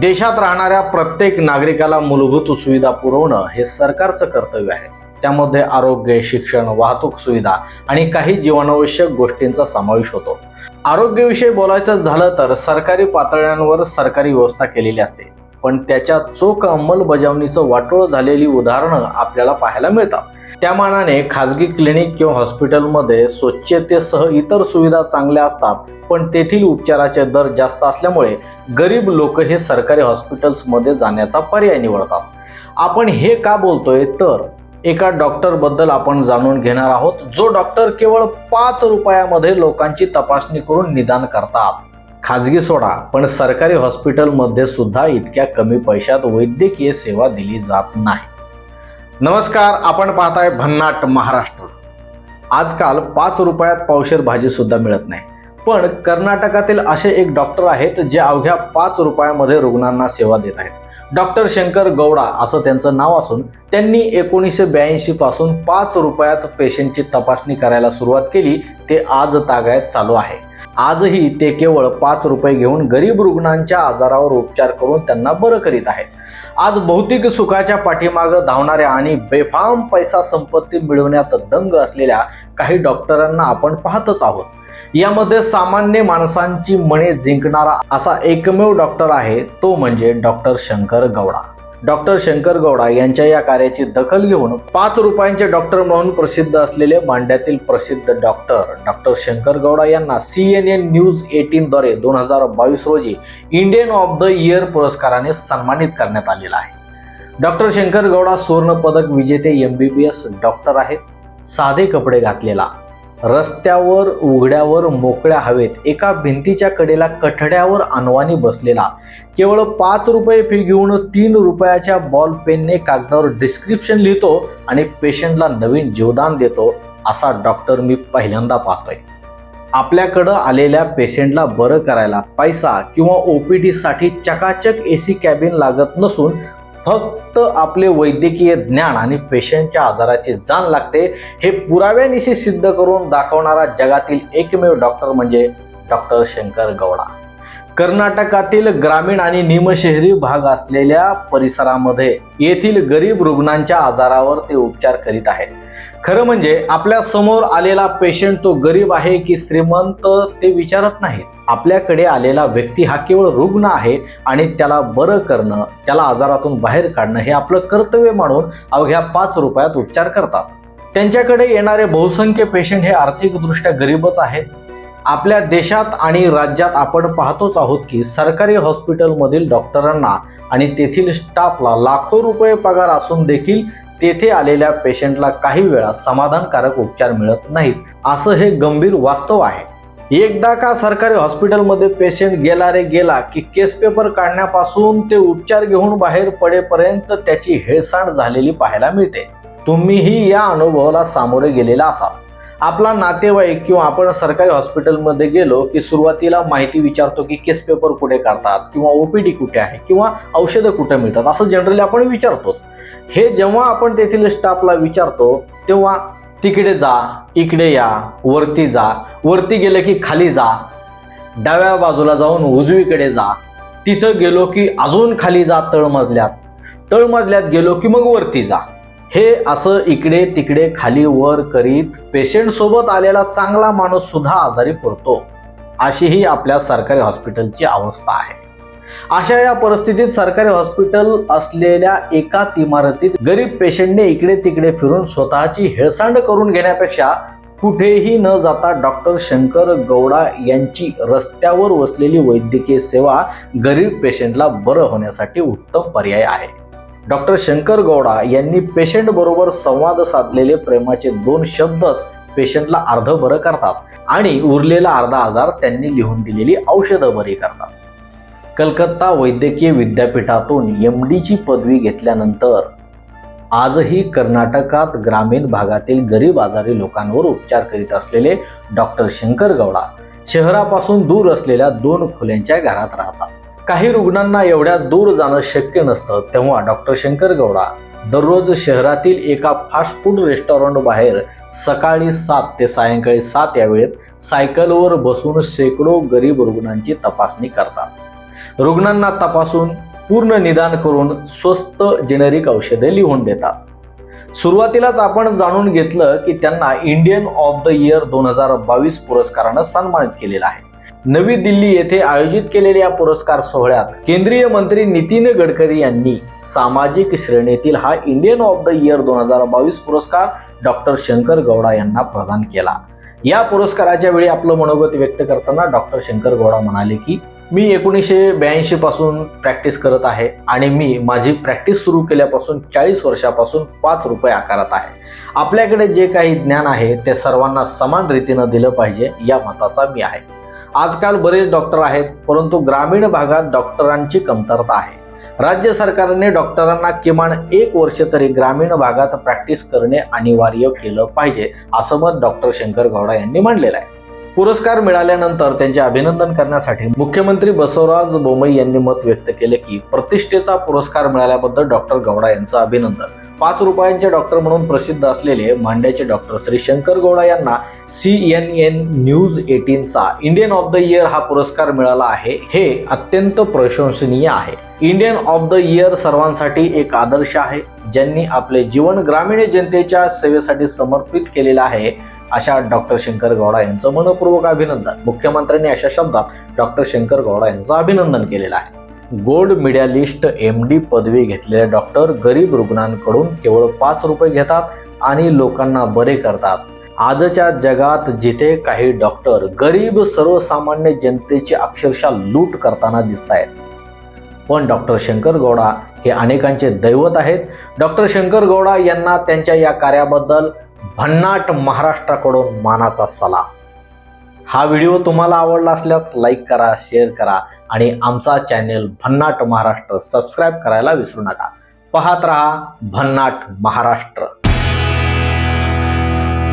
देशात राहणाऱ्या प्रत्येक नागरिकाला मूलभूत सुविधा पुरवणं हे सरकारचं कर्तव्य आहे. त्यामध्ये आरोग्य शिक्षण वाहतूक सुविधा आणि काही जीवनावश्यक गोष्टींचा समावेश होतो. आरोग्यविषयी बोलायचं झालं तर सरकारी पातळ्यांवर सरकारी व्यवस्था केलेली असते. पण त्याच्या चोख अंमलबजावणीचं वाटोळ झालेली उदाहरणं आपल्याला पाहायला मिळतात. त्या मानाने खाजगी क्लिनिक किंवा हॉस्पिटलमध्ये स्वच्छतेसह इतर सुविधा चांगल्या असतात पण तेथील उपचाराचे दर जास्त असल्यामुळे गरीब लोक हे सरकारी हॉस्पिटल्समध्ये जाण्याचा पर्याय निवडतात. आपण हे का बोलतोय? तर एका डॉक्टरबद्दल आपण जाणून घेणार आहोत जो डॉक्टर केवळ पाच रुपयामध्ये लोकांची तपासणी करून निदान करतात. खाजगी सोडा पण सरकारी हॉस्पिटलमध्ये सुद्धा इतक्या कमी पैशात वैद्यकीय सेवा दिली जात नाही. नमस्कार आपण पाहताय भन्नाट महाराष्ट्र. आजकाल पाच रुपयात पावशेर भाजीसुद्धा मिळत नाही. पण कर्नाटकातील असे एक डॉक्टर आहेत जे अवघ्या पाच रुपयामध्ये रुग्णांना सेवा देत आहेत. डॉक्टर शंकर गौडा असं त्यांचं नाव असून त्यांनी एकोणीसशे ब्याऐंशीपासून पाच रुपयात पेशंटची तपासणी करायला सुरुवात केली ते आज तागायत चालू आहे. आजही ते केवळ पाच रुपये घेऊन गरीब रुग्णांच्या आजारावर उपचार करून त्यांना बरं करीत आहेत. आज भौतिक सुखाच्या पाठीमागं धावणाऱ्या आणि बेफाम पैसा संपत्ती मिळवण्यात दंग असलेल्या काही डॉक्टरांना आपण पाहतच आहोत. यामध्ये सामान्य माणसांची मने जिंकणारा असा एकमेव डॉक्टर आहे तो म्हणजे डॉक्टर शंकर गौडा डॉक्टर शंकर गौडा यांच्या या कार्याची दखल घेऊन पाच रुपयांचे डॉक्टर म्हणून प्रसिद्ध असलेले मांड्यातील प्रसिद्ध डॉक्टर डॉक्टर शंकर गौडा यांना सी एन एन न्यूज एटीनद्वारे दोन हजार बावीस रोजी इंडियन ऑफ द इयर पुरस्काराने सन्मानित करण्यात आलेला आहे. डॉक्टर शंकर गौडा सुवर्ण पदक विजेते M B B S doctor आहेत. साधे कपडे घातलेला रस्त्यावर उघड्यावर मोकळ्या हवेत. एका भिंतीच्या कडेला कठड्यावर अनवाणी बसलेला. केवळ पाच रुपये फी घेऊन तीन रुपयाच्या बॉल पेनने कागदावर डिस्क्रिप्शन लिहितो आणि पेशंटला नवीन जीवदान देतो असा डॉक्टर मी पहिल्यांदा पाहतोय. आपल्याकडं आलेल्या पेशंटला बरं करायला पैसा किंवा ओ पी डीसाठी चकाचक ए सी कॅबिन लागत नसून फक्त आपले वैद्यकीय ज्ञान आणि पेशंटच्या आजाराची जाण लागते हे पुराव्यानिशी सिद्ध करून दाखवणारा जगातील एकमेव डॉक्टर म्हणजे डॉक्टर शंकर गौडा कर्नाटकातील ग्रामीण आणि निमशहरी भाग असलेल्या परिसरामध्ये येथील गरीब रुग्णांच्या आजारावर ते उपचार करीत आहेत. खरं म्हणजे आपल्यासमोर आलेला पेशंट तो गरीब आहे की श्रीमंत ते विचारत नाहीत. आपल्याकडे आलेला व्यक्ती हा केवळ रुग्ण आहे आणि त्याला बरं करणं त्याला आजारातून बाहेर काढणं हे आपलं कर्तव्य मानून अवघ्या पाच रुपयात उपचार करतात. त्यांच्याकडे येणारे बहुसंख्य पेशंट हे आर्थिकदृष्ट्या गरीबच आहेत. आपल्या देशात आणि राज्यात आपण पाहतोच आहोत की सरकारी हॉस्पिटलमधील डॉक्टरांना आणि तेथील स्टाफला लाखो रुपये पगार असून देखील तेथे आलेल्या पेशंटला काही वेळा समाधानकारक उपचार मिळत नाहीत. असं हे गंभीर वास्तव आहे. एकदा का सरकारी हॉस्पिटलमध्ये पेशंट गेला रे गेला की केस पेपर काढण्यापासून ते उपचार घेऊन बाहेर पडेपर्यंत त्याची हेळसांड झालेली पाहायला मिळते. तुम्हीही या अनुभवाला सामोरे गेलेला असाल. आपला नातेवाईक किंवा आपण सरकारी हॉस्पिटलमध्ये गेलो की सुरुवातीला माहिती विचारतो की केस पेपर कुठे काढतात किंवा ओपीडी कुठे आहे किंवा औषधं कुठे मिळतात असं जनरली आपण विचारतो. हे जेव्हा आपण तेथील स्टाफला विचारतो तेव्हा तिकडे जा इकडे या वरती जा वरती गेलं की खाली जा. डाव्या बाजूला जाऊन उजवीकडे जा. तिथं गेलो की अजून खाली जा तळमजल्यात. तळमजल्यात गेलो की मग वरती जा. हे असं इकडे तिकडे खाली वर करीत पेशंटसोबत आलेला चांगला माणूस सुद्धा आजारी पडतो. अशी ही आपल्या सरकारी हॉस्पिटलची अवस्था आहे. अशा या परिस्थितीत सरकारी हॉस्पिटल असलेल्या एकाच इमारतीत गरीब पेशंटने इकडे तिकडे फिरून स्वतःची हेळसांड करून घेण्यापेक्षा कुठेही न जाता डॉक्टर शंकर गौडा यांची रस्त्यावर वसलेली वैद्यकीय सेवा गरीब पेशंटला बरं होण्यासाठी उत्तम पर्याय आहे. डॉक्टर शंकर गौडा यांनी पेशंट बरोबर संवाद साधलेले प्रेमाचे दोन शब्दच पेशंटला अर्ध बरं करतात आणि उरलेला अर्धा आजार त्यांनी लिहून दिलेली औषधं बरी करतात. कलकत्ता वैद्यकीय विद्यापीठातून एम डीची पदवी घेतल्यानंतर आजही कर्नाटकात ग्रामीण भागातील गरीब आजारी लोकांवर उपचार करीत असलेले डॉक्टर शंकर गौडा शहरापासून दूर असलेल्या दोन खोल्यांच्या घरात राहतात. काही रुग्णांना एवढ्या दूर जाणं शक्य नसतं तेव्हा डॉक्टर शंकर गौडा दररोज शहरातील एका फास्ट फूड रेस्टॉरंट बाहेर सकाळी सात ते सायंकाळी सात या वेळेत सायकलवर बसून शेकडो गरीब रुग्णांची तपासणी करतात. रुग्णांना तपासून पूर्ण निदान करून स्वस्त जेनेरिक औषधे लिहून देतात. सुरुवातीलाच आपण जाणून घेतलं की त्यांना इंडियन ऑफ द इयर दोन हजार बावीस पुरस्कारानं सन्मानित केलेला आहे. नवी दिल्ली येथे आयोजित केलेल्या या पुरस्कार सोहळ्यात केंद्रीय मंत्री नितीन गडकरी यांनी सामाजिक श्रेणीतील हा इंडियन ऑफ द इयर दोन हजार बावीस पुरस्कार डॉक्टर शंकर गौडा यांना प्रदान केला. या पुरस्काराच्या वेळी आपलं मनोगत व्यक्त करताना डॉक्टर शंकर गौडा म्हणाले की मी एकोणीसशे ब्याऐंशीपासून प्रॅक्टिस करत आहे आणि मी माझी प्रॅक्टिस सुरू केल्यापासून चाळीस वर्षापासून पाच रुपये आकारत आहे. आपल्याकडे जे काही ज्ञान आहे ते सर्वांना समान रीतीनं दिलं पाहिजे या मताचा मी आहे. आजकाल बरेच डॉक्टर आहेत परंतु ग्रामीण भागात डॉक्टरांची कमतरता आहे. राज्य सरकारने डॉक्टरांना किमान एक वर्ष तरी ग्रामीण भागात प्रॅक्टिस करणे अनिवार्य केलं पाहिजे असं मत डॉक्टर शंकर गौडा यांनी मांडलेलं आहे. पुरस्कार मिळाल्यानंतर त्यांचे अभिनंदन करण्यासाठी मुख्यमंत्री बसवराज बोमई यांनी मत व्यक्त केले की प्रतिष्ठेचा पुरस्कार मिळाल्याबद्दल डॉक्टर गौडा यांचं अभिनंदन. पाच रुपयांचे डॉक्टर म्हणून प्रसिद्ध असलेले मांड्याचे डॉक्टर श्री शंकर गौडा यांना सी एन एन न्यूज एटीनचा इंडियन ऑफ द इयर हा पुरस्कार मिळाला आहे. हे अत्यंत प्रशंसनीय आहे. इंडियन ऑफ द इयर सर्वांसाठी एक आदर्श आहे. ज्यांनी आपले जीवन ग्रामीण जनतेच्या सेवेसाठी समर्पित केलेलं आहे अशा डॉक्टर शंकर गौडा यांचं मनपूर्वक अभिनंदन. मुख्यमंत्र्यांनी अशा शब्दात डॉक्टर शंकर गौडा यांचं अभिनंदन केलेलं आहे. गोल्ड मिडॅलिस्ट एम डी पदवी घेतलेले डॉक्टर गरीब रुग्णांकडून केवळ पाच रुपये घेतात आणि लोकांना बरे करतात. आजच्या जगात जिथे काही डॉक्टर गरीब सर्वसामान्य जनतेची अक्षरशः लूट करताना दिसत आहेत पण डॉक्टर शंकर गौडा हे अनेकांचे दैवत आहेत. डॉक्टर शंकर गौडा यांना त्यांच्या या कार्याबद्दल भन्नाट महाराष्ट्राकडून मानाचा सलाम. हा व्हिडिओ तुम्हाला आवडला असल्यास लाईक करा शेअर करा आणि आमचा चॅनेल भन्नाट महाराष्ट्र सबस्क्राईब करायला विसरू नका. पाहत रहा भन्नाट महाराष्ट्र.